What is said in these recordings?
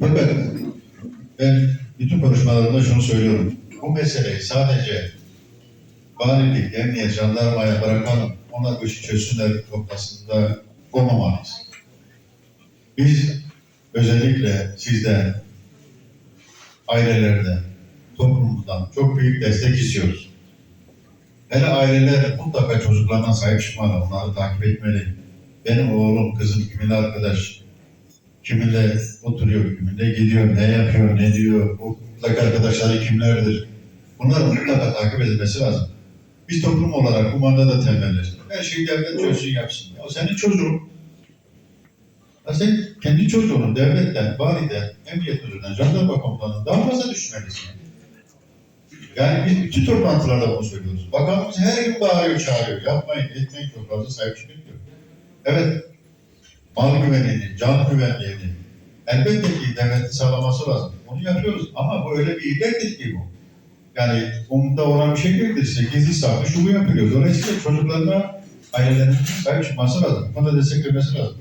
Fakat ben bütün konuşmalarımda şunu söylüyorum. Bu meseleyi sadece valilik, emniyet, jandarmaya bırakalım, onlar bu işi çözsünler noktasında olmamalıyız. Biz özellikle sizden, ailelerden, toplumumuzdan çok büyük destek istiyoruz. Hele aileler mutlaka çocuklarına sahip çıkmalı, onları takip etmeli. Benim oğlum, kızım kiminle arkadaş, kiminle oturuyor, kiminle gidiyor, ne yapıyor, ne diyor, bu mutlaka arkadaşları kimlerdir. Bunları mutlaka takip edilmesi lazım. Biz toplum olarak bu manada da tembelleştik. Her şeyi devlet çözsün yapsın. Ya o senin çocuğun. Ya sen kendi çocuğunu devletten, validen, emniyet müdüründen, jandarma komutanından daha fazla düşünmelisin. Yani biz bütün toplantılarda bunu söylüyoruz. Bakanımız her gün bağırıyor, çağırıyor. Yapmayın, etmeyin çok fazla sahip çıkın diyor. Evet, mal güvenliğini, can güvenliğini elbette ki devletin sağlaması lazım. Onu yapıyoruz ama bu öyle bir illettir ki bu. Yani umunda olan bir şey değildir. İşte gizli saklı şu. Dolayısıyla çocuklarına ailelerin sahip çıkması lazım. Buna da desteklemesi lazım.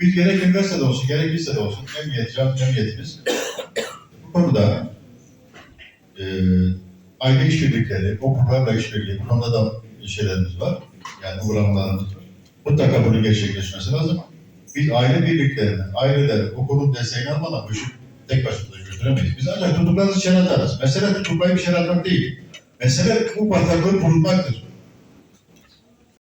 Biz gerek üniversitede olsun, gerek lisede olsun, emniyet, can emniyetimiz bu konuda e, aile işbirlikleri, okullarla işbirliği, konuda da şeylerimiz var. Yani uygulamalarımız var. Mutlaka bunun gerçekleşmesi lazım. Biz aile birliklerini, aileler, okulun desteğini almadan bu işi tek başımıza götüremeyiz. Biz ancak tutuklarınızı içeri atarız. Mesele tutuklayıp içeri atmak değil. Mesele bu bataklığı kurutmaktır.